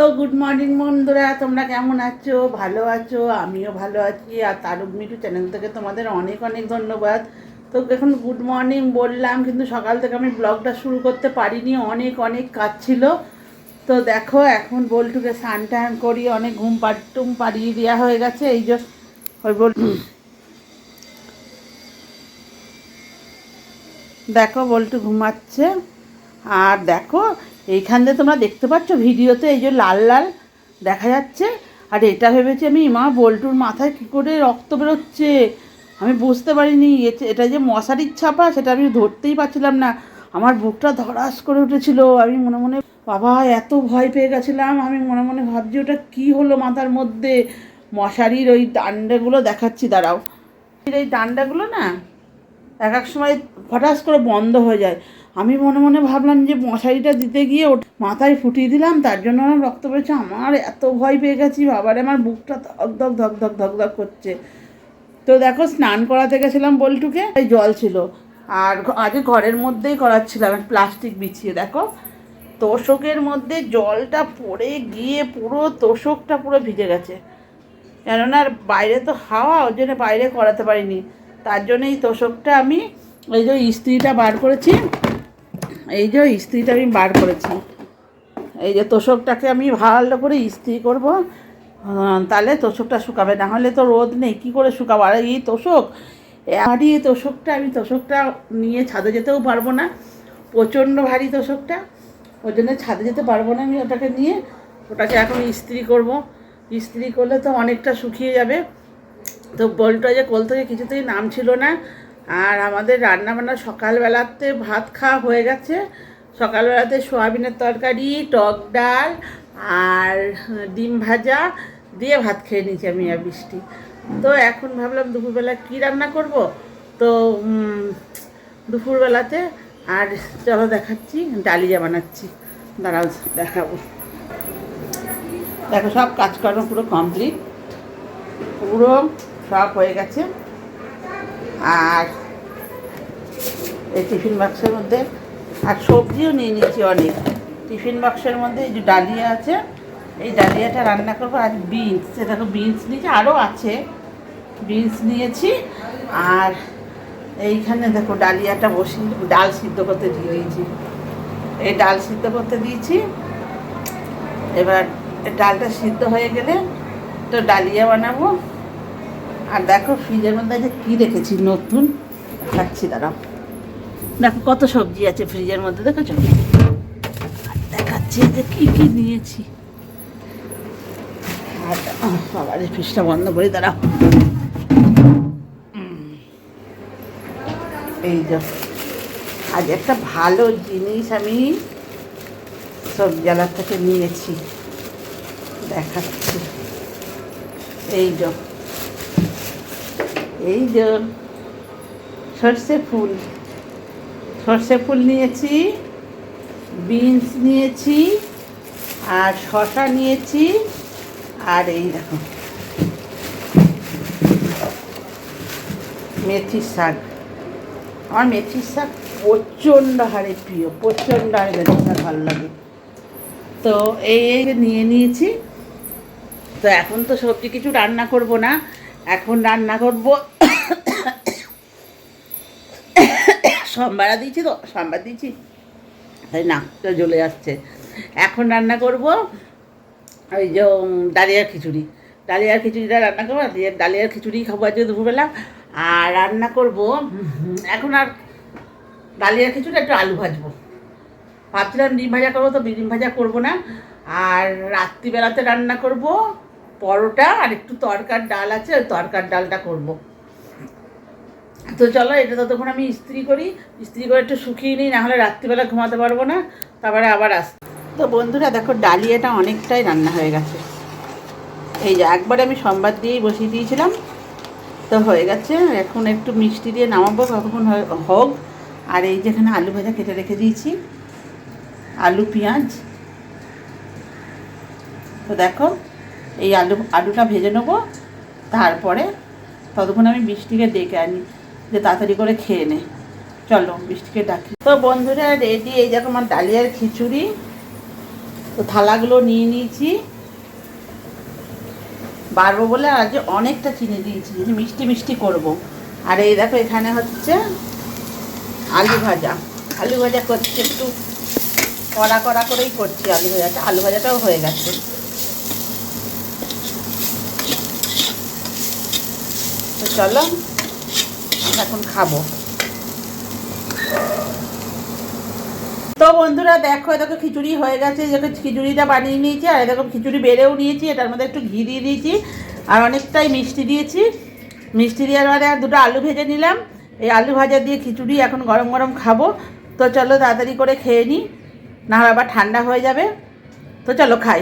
তো good morning বন্ধুরা, তোমরা কেমন আছো? ভালো আছো? আমিও ভালো আছি। আর তারক মিটু চ্যানেল থেকে তোমাদের অনেক অনেক ধন্যবাদ। তো এখন গুড মর্নিং বললাম, কিন্তু সকাল থেকে আমি ব্লগটা শুরু করতে পারিনি, অনেক অনেক কাজ ছিল। তো দেখো, এখন বল্টুকে স্নান টান করি, অনেক ঘুম পাট্টুম পাড়িয়ে দেওয়া হয়ে গেছে। এই যে, ওই বল দেখো বল্টু ঘুমাচ্ছে। আর দেখো এইখান দিয়ে তোমরা দেখতে পাচ্ছ, ভিডিওতে এই যে লাল লাল দেখা যাচ্ছে। আর এটা ভেবেছি আমি, মা, বল্টুর মাথায় কী করে রক্ত বেরোচ্ছে? আমি বুঝতে পারিনি এটা যে মশারির ছাপা, সেটা আমি ধরতেই পারছিলাম না। আমার বুকটা ধরাস করে উঠেছিল। আমি মনে মনে, বাবা, এত ভয় পেয়ে গেছিলাম। আমি মনে মনে ভাবছি, ওটা কি হলো মাথার মধ্যে? মশারির ওই ডান্ডাগুলো দেখাচ্ছি, দাঁড়াও। এই ডান্ডাগুলো না এক এক সময় হঠাৎ করে বন্ধ হয়ে যায়। আমি মনে মনে ভাবলাম যে মশারিটা দিতে গিয়ে ওটা মাথায় ফুটিয়ে দিলাম, তার জন্য আমার রক্ত পেয়েছে আমার এত ভয় পেয়ে গেছি, বাবারে, আমার বুকটা ধক ধক ধক ধক ধক ধক করছে। তো দেখো, স্নান করাতে গেছিলাম বল্টুকে জল ছিল। আর আগে ঘরের মধ্যেই করাচ্ছিলাম প্লাস্টিক বিছিয়ে, দেখো। তোষকের মধ্যে জলটা পড়ে গিয়ে পুরো তোষকটা পুরো ভিজে গেছে। কেননা বাইরে তো হাওয়া ওই জন্য বাইরে করাতে পারিনি। তার জন্য এই তোষকটা আমি, এই যে ইস্ত্রিটা বার করেছি, এই যে ইস্ত্রিটা আমি বার করেছি। এই যে তোষকটাকে আমি ভালো করে ইস্ত্রি করব তাহলে তোষকটা শুকাবে। না হলে তো রোদ নেই, কী করে শুকাবো? আর এই তোষক ভারী এই তোষকটা, আমি তোষকটা নিয়ে ছাদে যেতেও পারব না। প্রচণ্ড ভারী তোষকটা, ওই জন্য ছাদে যেতে পারব না আমি ওটাকে নিয়ে। ওটাকে এখন ইস্ত্রি করব। ইস্ত্রি করলে তো অনেকটা শুকিয়ে যাবে। তো বলটা যে কল থেকে কিছুতেই নাম ছিল না। আর আমাদের রান্নাবান্না সকালবেলাতে ভাত খাওয়া হয়ে গেছে। সকালবেলাতে সোয়াবিনের তরকারি, টক ডাল আর ডিম ভাজা দিয়ে ভাত খেয়ে নিয়েছি আমি আর বৃষ্টি তো এখন ভাবলাম দুপুরবেলা কি রান্না করব? তো দুপুরবেলাতে আর চলো দেখাচ্ছি, ডালিয়া বানাচ্ছি। দাঁড়াও, দেখাবো। দেখো সব কাজকর্ম পুরো কমপ্লিট পুরো সব হয়ে গেছে। আর এই টিফিন বাক্সের মধ্যে আর সবজিও নিয়ে নিয়েছি অনেক। টিফিন বাক্সের মধ্যে এই যে ডালিয়া আছে, এই ডালিয়াটা রান্না করব। আর বিনস দেখো বিনস নিয়েছি আরও আছে। বিনস নিয়েছি, আর এইখানে দেখো ডালিয়াটা বসি ডাল সিদ্ধ করতে দিয়ে দিয়েছি। এই ডাল সিদ্ধ করতে দিয়েছি। এবার ডালটা সিদ্ধ হয়ে গেলে তো ডালিয়া বানাবো। দেখো ফ্রিজের মধ্যে যে কী রেখেছি, নতুন? খাচ্ছি দাঁড়াও। দেখো কত সবজি আছে ফ্রিজের মধ্যে, দেখেছ? আর দেখাচ্ছি যে কী কী নিয়েছি। আর বাবার ফ্রিজটা বন্ধ করে, দাঁড়াও। এই যে, আজ একটা ভালো জিনিস আমি সবজি আলার থেকে নিয়েছি। দেখাচ্ছি। এই যে এই যে সর্ষে ফুল সর্ষে ফুল নিয়েছি, বিনস নিয়েছি, আর শশা নিয়েছি, আর এই দেখো, মেথির শাক। আমার মেথির শাক প্রচণ্ড হারে প্রিয়, প্রচণ্ড হারে মেথির শাক ভালো লাগে। তো এই নিয়ে নিয়েছি, তো এখন তো সবজি কিছু রান্না করব না এখন রান্না করব। সোমবার দিয়েছি তো সোমবার দিয়েছি। তাই না, তো জ্বলে যাচ্ছে। এখন রান্না করব, ওই যে ডালিয়ার খিচুড়ি। ডালিয়ার খিচুড়িটা রান্না করব ডালিয়ার খিচুড়ি খাব আজকে দুপুরবেলা। আর রান্না করব, এখন আর ডালিয়ার খিচুড়ি, একটু আলু ভাজবো। ভাবছিলাম ডিম ভাজা করব, তো ডিম ভাজা করব না। আর রাত্রিবেলাতে রান্না করব পরোটা আর একটু তরকার ডাল আছে, ওই তরকার ডালটা করব। তো চলো, এটা ততক্ষণ আমি ইস্ত্রি করি। ইস্ত্রি করে একটু শুকিয়ে নিই নাহলে রাত্রিবেলা ঘুমাতে পারব না। তারপরে আবার আস তো বন্ধুরা, দেখো, ডালিয়াটা অনেকটাই রান্না হয়ে গেছে। এই যে, একবার আমি সোমবার দিয়েই বসিয়ে দিয়েছিলাম। তো হয়ে গেছে, এখন একটু মিষ্টি দিয়ে নামাবো, ততক্ষণ হয়- হোক। আর এই যেখানে আলু ভাজা কেটে রেখে দিয়েছি। আলু পেঁয়াজ। তো দেখো এই আলু, আলুটা ভেজে নেব, তারপরে ততক্ষণ আমি বৃষ্টিকে ডেকে আনি যে তাড়াতাড়ি করে খেয়ে নে। চলো বৃষ্টিকে ডাকি। তো বন্ধুরা রেডি, এই দেখো আমার ডালিয়ার খিচুড়ি। তো থালাগুলো নিয়ে নিয়েছি। বাড়বো বলে আজ অনেকটা চিনি দিয়েছি, যে মিষ্টি মিষ্টি করব। আর এই দেখো এখানে হচ্ছে আলু ভাজা। আলু ভাজা করছি একটু কড়া কড়া করেই করছি আলু ভাজাটা। আলু ভাজাটাও হয়ে গেছে। তো চলো এখন খাব। তো বন্ধুরা, দেখো দেখো, খিচুড়ি হয়ে গেছে। দেখো, খিচুড়িটা বানিয়ে নিয়েছি, আর দেখো, খিচুড়ি বেড়েও নিয়েছি, এটার মধ্যে একটু ঘি দিয়ে দিয়েছি, আর অনেকটাই মিষ্টি দিয়েছি। মিষ্টি দেওয়ার আর দুটো আলু ভেজে নিলাম। এই আলু ভাজা দিয়ে খিচুড়ি এখন গরম গরম খাব। তো চলো, তাড়াতাড়ি করে খেয়ে নিই, না হয় আবার ঠান্ডা হয়ে যাবে। তো চলো, খাই।